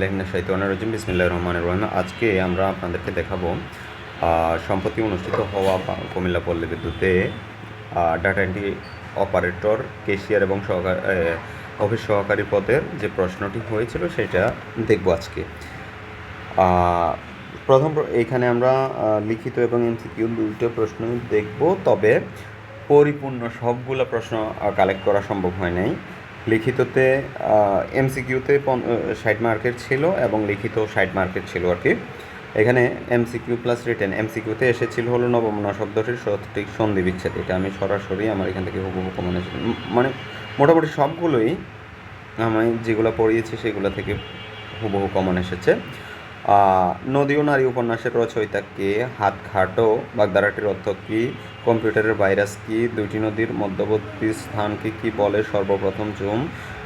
সাহিত্য বিসমিল্লাহ রহমান রহিম। আজকে আমরা আপনাদেরকে দেখাবো সম্প্রতি অনুষ্ঠিত হওয়া কুমিল্লা পল্লী বিদ্যুতে ডাটা এন্ট্রি অপারেটর, কেশিয়ার এবং সহকার অফিস সহকারী পদের যে প্রশ্নটি হয়েছিল সেটা দেখব আজকে। প্রথম প্র- এইখানে আমরা লিখিত এবং এমসিকিউ দুটো প্রশ্ন দেখব, তবে পরিপূর্ণ সবগুলো প্রশ্ন কালেক্ট করা সম্ভব হয় নাই। লিখিততে এমসিকিউতে ষাট মার্কের ছিল এবং লিখিত ষাট মার্কের ছিল আর কি। এখানে এমসিকিউ প্লাস রিটেন এমসিকিউতে এসেছিল হলো নবমনা শব্দটির সঠিক সন্ধি বিচ্ছেদ এটা আমি সরাসরি আমার এখান থেকে হুবহু এসেছে মানে মোটামুটি সবগুলোই আমি যেগুলো পড়িয়েছি সেগুলো থেকে হুবহু কমন এসেছে। নদী ও নারী উপন্যাসের রচয়িতা কে খাটো বাগদারাটির অর্থ কি, কম্পিউটারের ভাইরাস কি, দুইটি নদীর মধ্যবর্তী স্থানকে কি বলে, সর্বপ্রথম জুম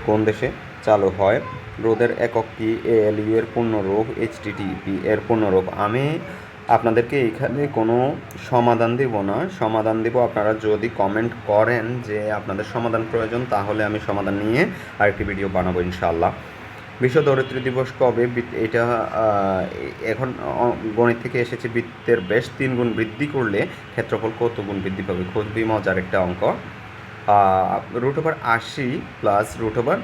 কোন দেশে চালু হয়? রোদের একক কি, এএলইউ এর পূর্ণরূপ, এইচটিটিপি এর পূর্ণরূপ? আমি আপনাদেরকে এখানে কোনো সমাধান দেব না। সমাধান দেব আপনারা যদি কমেন্ট করেন যে আপনাদের সমাধান প্রয়োজন, তাহলে আমি সমাধান নিয়ে আরেকটি ভিডিও বানাবো ইনশাআল্লাহ। বিশ্ব ধরিত্রী দিবস কবে? এটা এখন গণিত থেকে এসেছে বৃত্তের বেশ তিন গুণ বৃদ্ধি করলে ক্ষেত্রফল কত গুণ বৃদ্ধি পাবে? খুবই মজার একটা অঙ্ক। রুট ওভার আশি প্লাস রুট ওভার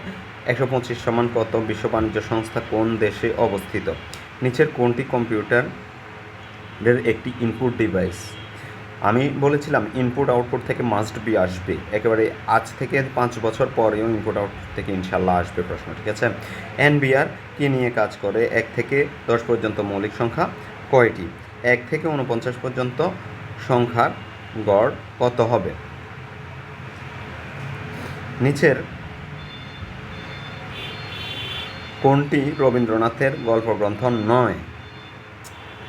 একশো পঁচিশ সমান কত? বিশ্ব বাণিজ্য সংস্থা কোন দেশে অবস্থিত? নিচের কোনটি কম্পিউটারের একটি ইনপুট ডিভাইস আমি বলেছিলাম ইনপুট আউটপুট থেকে মাস্ট বি আসবে। একেবারে আজ থেকে পাঁচ বছর পরেও ইনপুট আউটপুট থেকে ইনশাল্লাহ আসবে প্রশ্ন, ঠিক আছে? এনবিআর কী নিয়ে কাজ করে? এক থেকে দশ পর্যন্ত মৌলিক সংখ্যা কয়টি? এক থেকে উনপঞ্চাশ পর্যন্ত সংখ্যার গড় কত হবে? নিচের কোনটি রবীন্দ্রনাথের গল্পগ্রন্থ নয়?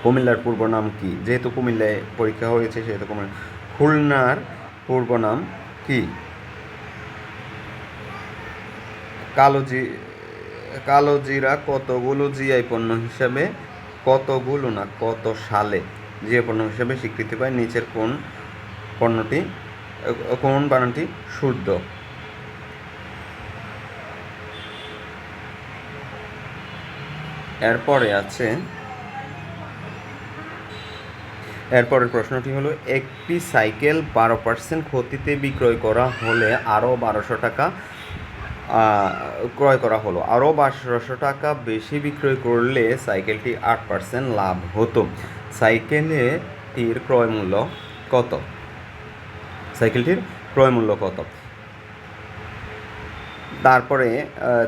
কুমিল্লার পূর্ব নাম কি? যেহেতু কুমিল্লায় পরীক্ষা হয়েছে, সেহেতু কুমিল্লা খুলনার পূর্ব নাম কি? কালোজি কালোজিরা কতগুলো জিআই পণ্য হিসাবে, কতগুলো না, কত সালে জিআই পণ্য হিসাবে স্বীকৃতি পায়? নিচের কোন পণ্যটি, কোন বানানটি শুদ্ধ? এরপরে আছে এরপরের প্রশ্নটি হলো, একটি সাইকেল বারো পার্সেন্ট ক্ষতিতে বিক্রয় করা হলে আরও বারোশো টাকা ক্রয় করা হলো। আরও বারোশো টাকা বেশি বিক্রয় করলে সাইকেলটি আট পার্সেন্ট লাভ হতো। সাইকেলেটির ক্রয় মূল্য কত? সাইকেলটির ক্রয় মূল্য কত? তারপরে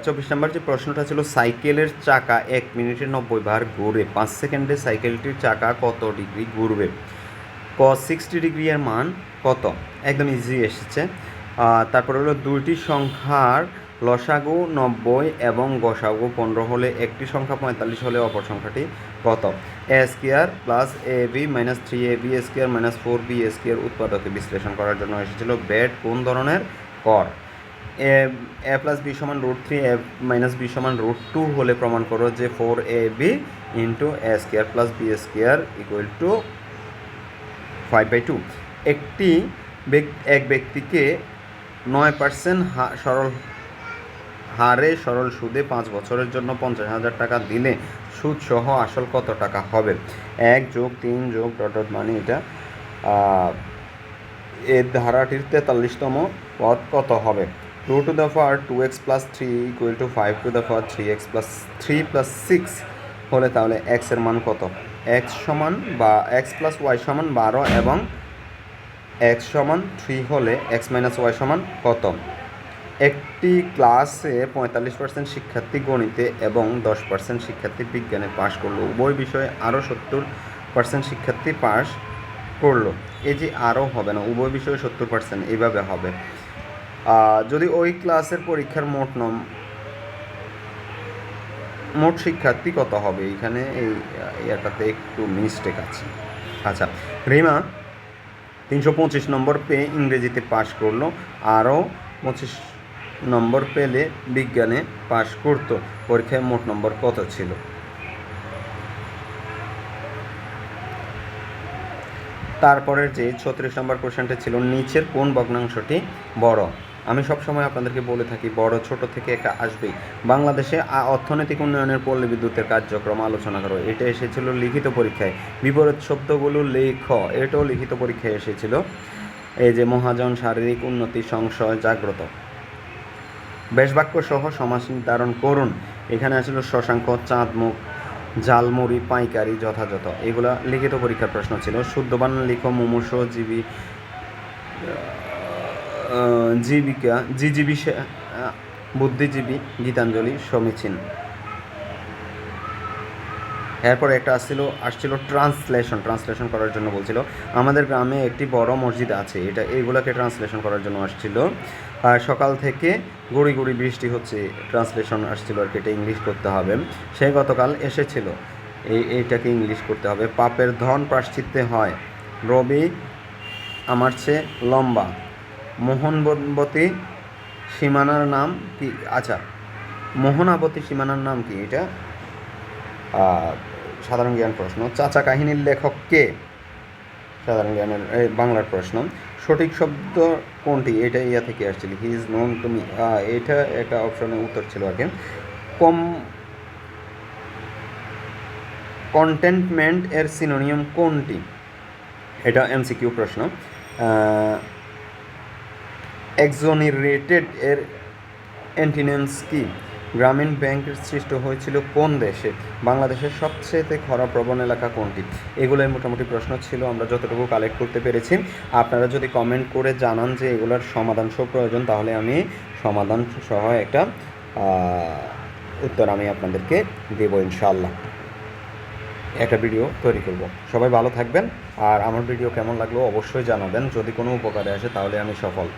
চব্বিশ নম্বর যে প্রশ্নটা ছিল, সাইকেলের চাকা এক মিনিটে নব্বই বার ঘুরে পাঁচ সেকেন্ডে সাইকেলটির চাকা কত ডিগ্রি ঘুরবে? ক সিক্সটি ডিগ্রি এর মান কত? একদম ইজি এসেছে। তারপরে হলো, দুইটি সংখ্যার লসাগু নব্বই এবং গসাগু পনেরো হলে একটি সংখ্যা, পঁয়তাল্লিশ হলে অপর সংখ্যাটি কত? A square plus A B minus three A B square minus four B square উৎপাদকে বিশ্লেষণ করার জন্য এসেছিল বেড কোন ধরনের কর? এ এ প্লাস বি সমান root three A minus B সমান রুট টু হলে প্রমাণ করো যে four A B into A square plus B square equal to five by two একটি এক ব্যক্তিকে নয় পার্সেন্ট সরল হারে সরল সুদে পাঁচ বছরের জন্য পঞ্চাশ হাজার টাকা দিলে সুদ সহ আসল কত টাকা হবে? এক যোগ তিন যোগ ডট ডট মানে এটা এর ধারাটির তেতাল্লিশতম পদ কত হবে? Two to the power two X plus three equal to five to the power three X plus three plus six হলে তাহলে এক্সের মান কত? এক্স সমান বা এক্স প্লাস ওয়াই সমান বারো এবং এক্স সমান থ্রি হলে এক্স মাইনাস ওয়াই সমান কত? একটি ক্লাসে পঁয়তাল্লিশ পার্সেন্ট শিক্ষার্থী গণিতে এবং দশ পার্সেন্ট শিক্ষার্থী বিজ্ঞানে পাশ করল। উভয় বিষয়ে আরও সত্তর পার্সেন্ট শিক্ষার্থী পাশ করল। এই যে আরও হবে না, উভয় বিষয়ে সত্তর পার্সেন্ট এইভাবে হবে। যদি ওই ক্লাসের পরীক্ষার মোট নম, মোট শিক্ষার্থী কত হবে? এইখানে এই ইয়াটাতে একটু মিস্টেক আছে। আচ্ছা রিমা তিনশো পঁচিশ নম্বর পেয়ে ইংরেজিতে পাশ করল, আরও পঁচিশ নম্বর পেলে বিজ্ঞানে পাশ করতো, পরীক্ষায় মোট নম্বর কত ছিল? তারপরের যে ছত্রিশ নম্বর কোশ্চেনটা ছিল, নিচের কোন ভগ্নাংশটি বড়? আমি সবসময় আপনাদেরকে বলে থাকি, বড়, ছোট থেকে একটা আসবেই। বাংলাদেশে অর্থনৈতিক উন্নয়নের পল্লী বিদ্যুতের কার্যক্রম আলোচনা করো। এটা এসেছিল লিখিত পরীক্ষায়। বিপরীত শব্দগুলো লেখ। এটাও লিখিত পরীক্ষায় এসেছিল। এই যে মহাজন শারীরিক উন্নতি সংশয় জাগ্রত। বেশবাক্য সহ সমাজ নির্ধারণ করুন। এখানে আসলে শশাঙ্ক, চাঁদমুখ জালমুড়ি পাইকারি যথাযথ। এগুলা লিখিত পরীক্ষার প্রশ্ন ছিল। শুদ্ধ বানান লিখো, মুমূর্ষ, জীবী জীবিকা জিজীবী বুদ্ধিজীবী গীতাঞ্জলি সমীচীন। এরপর একটা আসছিল আসছিল ট্রান্সলেশন ট্রান্সলেশন করার জন্য বলছিল, আমাদের গ্রামে একটি বড় মসজিদ আছে, এটা এইগুলোকে ট্রান্সলেশন করার জন্য আসছিল। আর সকাল থেকে গুড়ি গুড়ি বৃষ্টি হচ্ছে ট্রান্সলেশন আসছিল আর কি, এটা ইংলিশ করতে হবে। সে গতকাল এসেছিল, এই, এইটাকে ইংলিশ করতে হবে। পাপের ধন প্রাশ্চিত্যে হয়, রবি আমার চেয়ে লম্বা। মোহনবতী সীমানার নাম কি? আচ্ছা মোহনাবতী সীমানার নাম কি এটা? সাধারণ জ্ঞান প্রশ্ন। চাচা কাহিনীর লেখক কে? সাধারণ জ্ঞানের বাংলার প্রশ্ন। সঠিক শব্দ কোনটি? এটা ইয়া থেকে আসছিল। He is known to me এটা একটা অপশনের উত্তর ছিল আগে। কম কন্টেন্টমেন্ট এর সিনোনিয়াম কোনটি? এটা এমসিকিউ প্রশ্ন। এক্সোনিরেটেড এর অ্যান্টিনেমস কি? গ্রামীণ ব্যাংকের সৃষ্ট হয়েছিল কোন দেশে? বাংলাদেশের সবচেয়ে খরা প্রবণ এলাকা কোনটি? এগুলোই মোটামুটি প্রশ্ন ছিল, আমরা যতটুকু কালেক্ট করতে পেরেছি। আপনারা যদি কমেন্ট করে জানান যে এগুলোর সমাধান সহ প্রয়োজন, তাহলে আমি সমাধান সহ একটা উত্তর আমি আপনাদেরকে দেবো ইনশাল্লাহ একটা ভিডিও তৈরি করব। সবাই ভালো থাকবেন, আর আমার ভিডিও কেমন লাগল অবশ্যই জানাবেন। যদি কোনো উপকারে আসে, তাহলে আমি সফল।